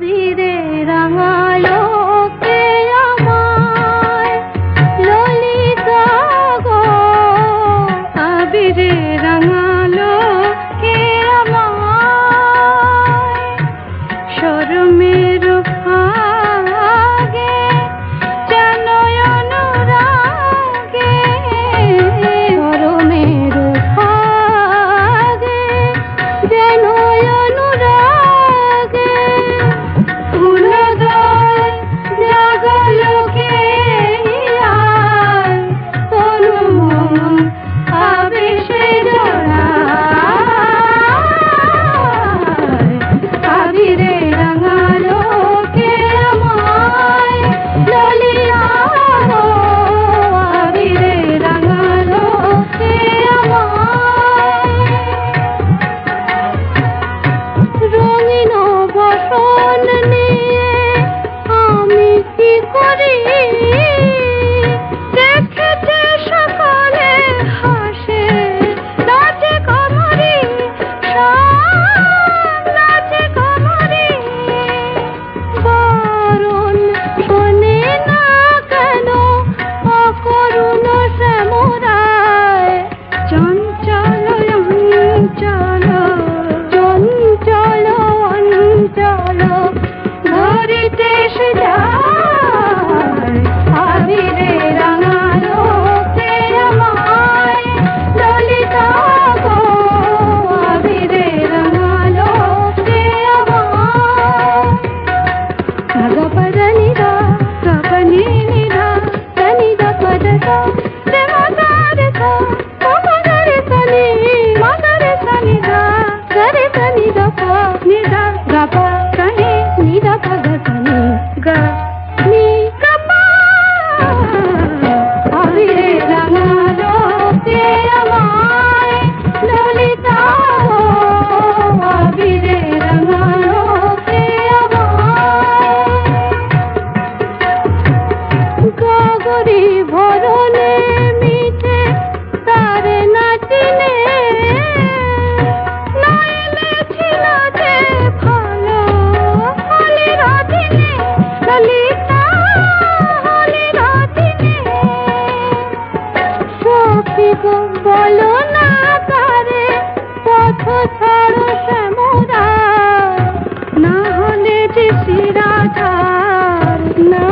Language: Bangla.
வீரே বলো না তারে পথ ছাড়ো শ্যামরা। হলে যে শিরা না